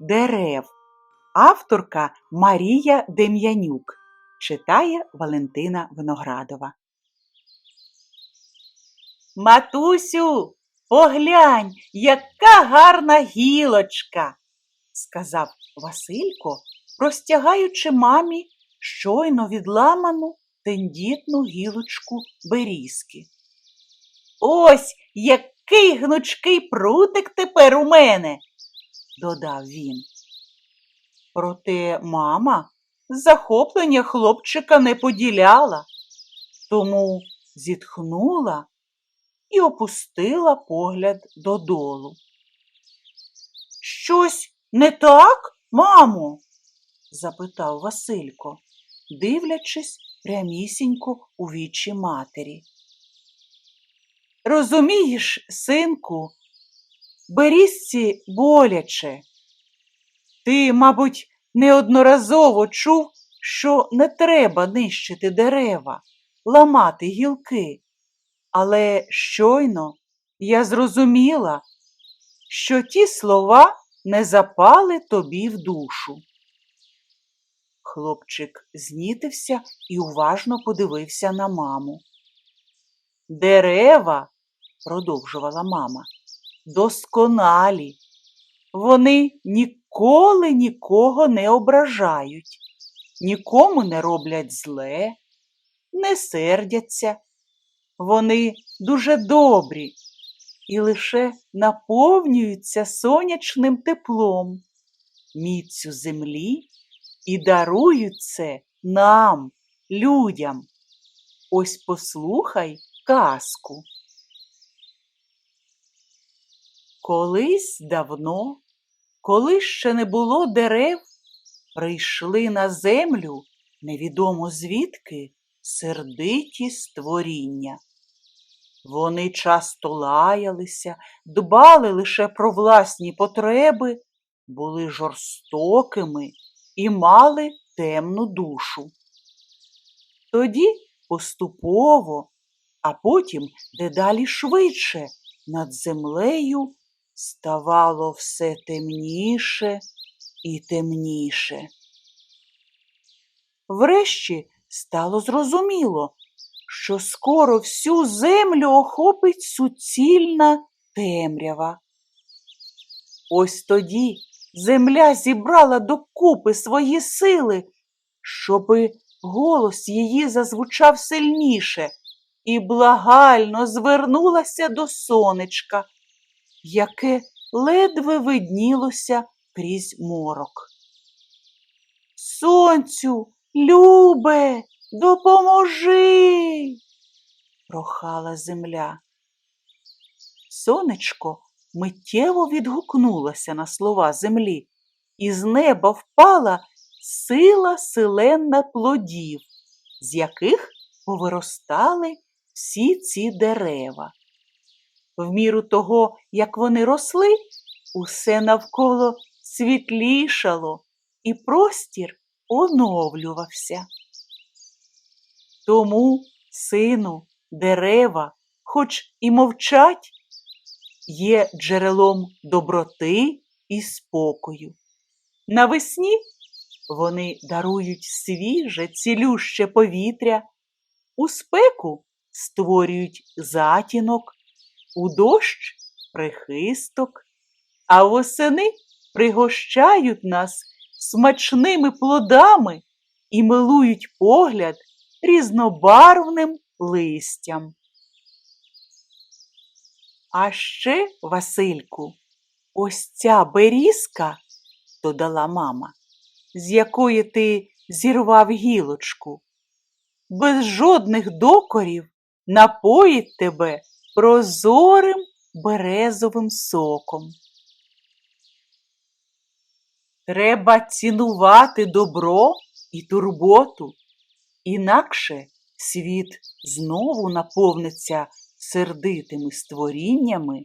дерев. Авторка Марія Дем'янюк. Читає Валентина Виноградова. Матусю, поглянь, яка гарна гілочка, сказав Василько, простягаючи мамі щойно відламану тендітну гілочку берізки. Ось який гнучкий прутик тепер у мене, додав він. Проте мама захоплення хлопчика не поділяла, тому зітхнула і опустила погляд додолу. Щось не так, мамо? запитав Василько, дивлячись прямісінько у вічі матері. Розумієш, синку, берізці боляче. Ти, мабуть, неодноразово чув, що не треба нищити дерева, ламати гілки. Але щойно я зрозуміла, що ті слова не запали тобі в душу. Хлопчик знітився і уважно подивився на маму. Дерева, продовжувала мама, досконалі. Вони ніколи нікого не ображають, нікому не роблять зле, не сердяться. Вони дуже добрі і лише наповнюються сонячним теплом, міцю землі і дарують це нам, людям. Ось послухай казку. Колись давно, коли ще не було дерев, прийшли на землю невідомо звідки сердиті створіння. Вони часто лаялися, дбали лише про власні потреби, були жорстокими і мали темну душу. Тоді поступово, а потім дедалі швидше над землею ставало все темніше і темніше. Врешті стало зрозуміло, що скоро всю землю охопить суцільна темрява. Ось тоді земля зібрала докупи свої сили, щоби голос її зазвучав сильніше і благально звернулася до сонечка, яке ледве виднілося крізь морок. Сонцю, любе, допоможи, прохала земля. Сонечко миттєво відгукнулося на слова землі, і з неба впала сила селенна плодів, з яких повиростали всі ці дерева. В міру того, як вони росли, усе навколо світлішало, і простір оновлювався. Тому, сину, дерева, хоч і мовчать, є джерелом доброти і спокою. Навесні вони дарують свіже, цілюще повітря, у спеку створюють затінок, у дощ прихисток, а восени пригощають нас смачними плодами і милують погляд різнобарвним листям. А ще, Васильку, ось ця берізка, додала мама, з якої ти зірвав гілочку, без жодних докорів напоїть тебе прозорим березовим соком. Треба цінувати добро і турботу, інакше світ знову наповниться сердитими створіннями,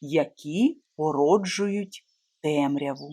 які породжують темряву.